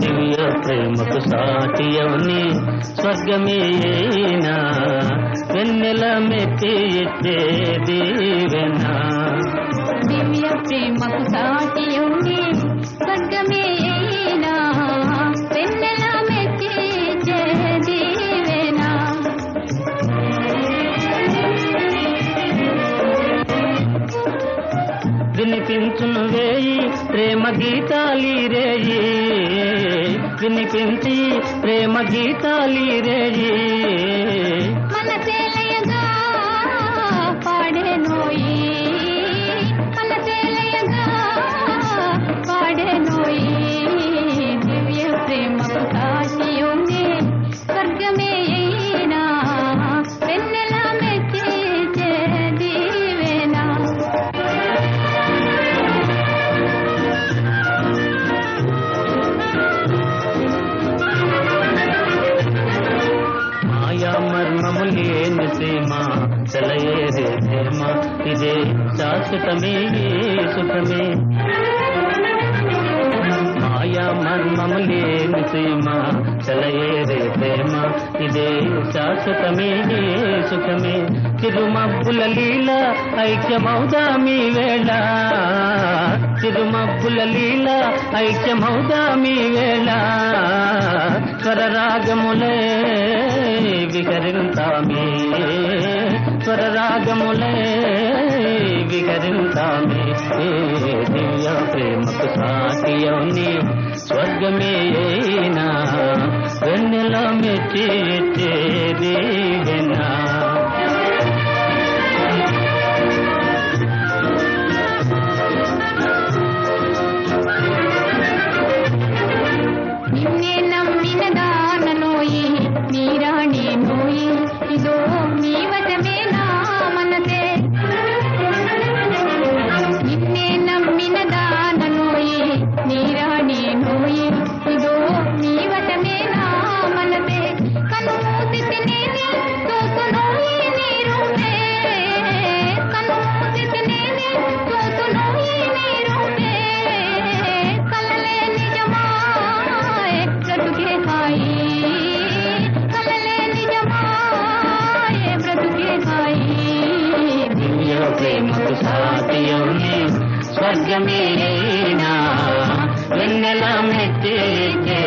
దివ్య ప్రేమకు సాటి అవని స్వర్గమేనా వెన్నెల మెత్తి ఇచ్చే దివ్య ప్రేమకు సాటి వినిపించును వేయి ప్రేమ గీతాలి రేయి. వినిపించి ప్రేమ గీతాలి రేయి మాయా మర్మము లేని సీమ సెలయేరే ప్రేమ ఇదే శాశ్వతమే సుఖమే. మాయా మర్మము లేని సీమ సెలయేరే ప్రేమ ఇదే శాశ్వతమే సుఖమే. తిరుమబ్బుల లీల ఐక్యమౌదామి వేళ. తిరుమబ్బుల లీల ఐక్యమౌదామి వేళ. స్వరరాగములే విహరింతామే. స్వరరాగములే విహరింతామే. దివ్య ప్రేమకు సాటియౌని స్వర్గమేనా వెన్నెల మెచ్చి ఇచ్చే దీవెనా ప్రేమకు సాటియౌని స్వర్గమేనా వెన్నెల మెచ్చి ఇచ్చే